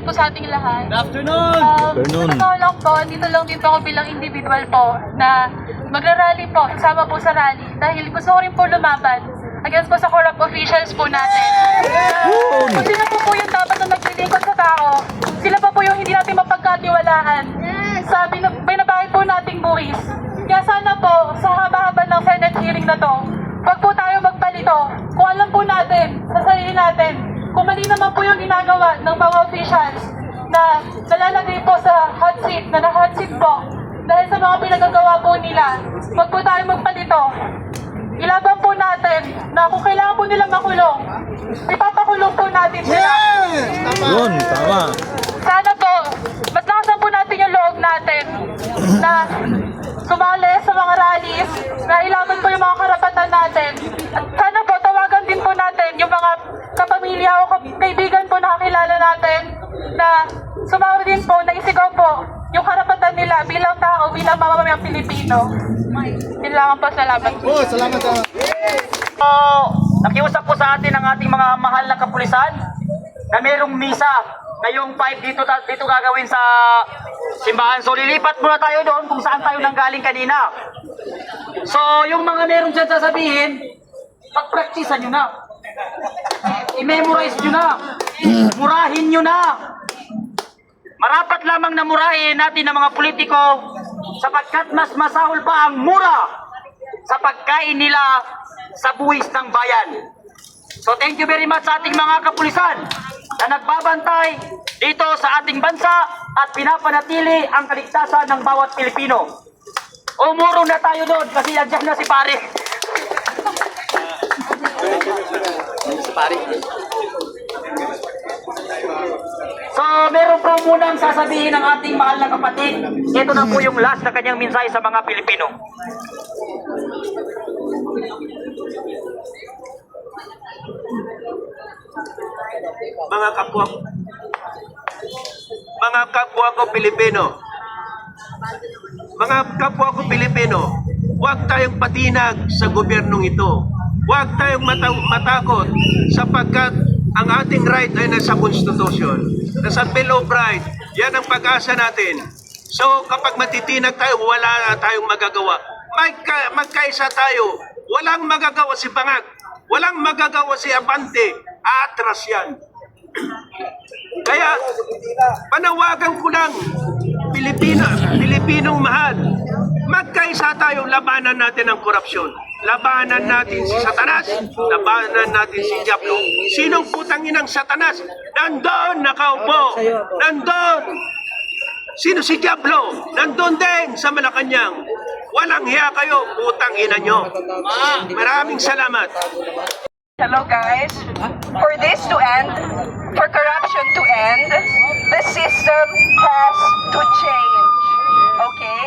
morning po sa ating lahat. Good afternoon! Um, Afternoon. Totoo lang po, dito lang din po ako bilang individual po na magra-rally po, sama po sa rally. Dahil gusto ko rin po lumaban against po sa corrupt officials po natin. Uh, kung sino po po yung dapat na naglilingkod sa tao, sila pa po yung hindi natin mapagkatiwalaan. Sa bin- binabahid po nating buwis. Kaya sana po, sa haba-haba ng Senate hearing na to, wag po tayo magpalito. Kung alam po natin, sa sarili natin, kung mali naman po yung ginagawa ng mga officials na nalalagay po sa hot seat, na na-hot seat po, dahil sa mga pinagagawa po nila, wag po tayo magpalito. Ilaban po natin na kung kailangan po nila makulong, ipapakulong po natin sila. Yun, tama. Sana po, mas lakasan po natin yung loob natin na sumali sa mga rallies, na ilaban po yung mga karapatan natin. At sana po, tawagan din po natin yung mga kapamilya o kap- kaibigan po na kakilala natin na sumama din po, na isigaw po yung karapatan nila bilang bilang mamamayang Pilipino. Yun lang po, salamat. Oh, salamat salamat. So, nakiusap po sa atin ang ating mga mahal na kapulisan na merong misa ngayong 5 dito, dito gagawin sa simbahan. So, lilipat muna tayo doon kung saan tayo nanggaling kanina. So, yung mga meron dyan sasabihin, pag-practicean nyo na. I-memorize nyo na. Murahin nyo na. Marapat lamang na murahin natin ang mga politiko sapagkat mas masahol pa ang mura sa pagkain nila sa buwis ng bayan. So thank you very much sa ating mga kapulisan na nagbabantay dito sa ating bansa at pinapanatili ang kaligtasan ng bawat Pilipino. Umurong na tayo doon kasi andyan na si pare. So, meron po munang sasabihin ng ating mahal na kapatid. Ito na po yung last na kanyang mensahe sa mga Pilipino. mga kapwa mga kapwa ko Pilipino mga kapwa ko Pilipino huwag tayong patinag sa gobyernong ito huwag tayong mata- matakot sapagkat ang ating right ay nasa konstitusyon nasa Bill of Rights. Yan ang pag-asa natin. So kapag matitinag tayo wala na tayong magagawa. Magka, magkaisa tayo. Walang magagawa si Bangag. Walang magagawa si Abante. Atras yan. Kaya panawagan ko lang Pilipino, Pilipinong mahal. Magkaisa tayo labanan natin ang korupsyon. Labanan natin si Satanas, labanan natin si Diablo. Sinong putang inang Satanas? Nandun nakaupo. Nandun. Sino si Diablo? Nandun din sa Malacanang. Walang hiya kayo, putang ina nyo. Maraming salamat. Hello guys. For this to end, for corruption to end, the system has to change. Okay?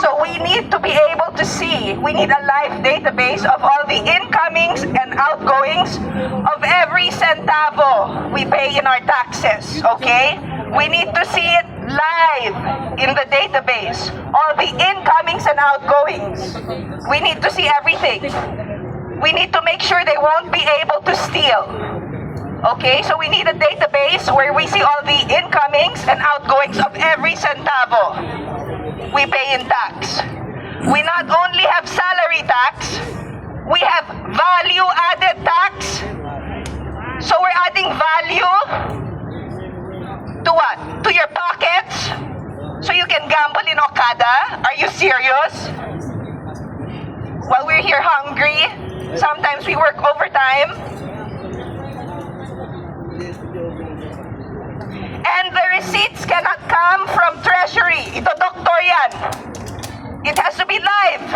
So we need to be able to see, we need a live database of all the incomings and outgoings of every centavo we pay in our taxes. Okay? We need to see it live in the database. All the incomings and outgoings. We need to see everything we need to make sure they won't be able to steal. Okay, so we need a database where we see all the incomings and outgoings of every centavo we pay in tax. We not only have salary tax, we have value added tax. So we're adding value to what? To your pockets? So you can gamble in Okada? Are you serious? While we're here hungry, sometimes we work overtime. be live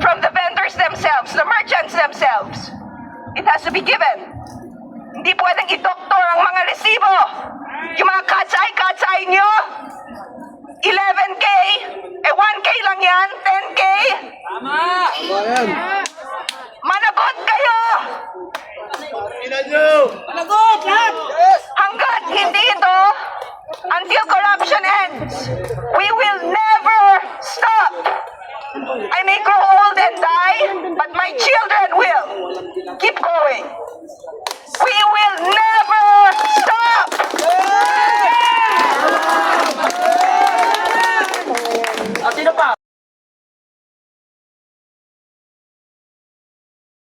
from the vendors themselves, the merchants themselves. It has to be given. Hindi pwedeng idoktor ang mga resibo. Yung mga katsay-katsay nyo, 11K, eh 1K lang yan, 10K. Tama! Managot kayo! Managot! Yes. Hanggat hindi ito, until I may grow old and die, but my children will keep going. We will never.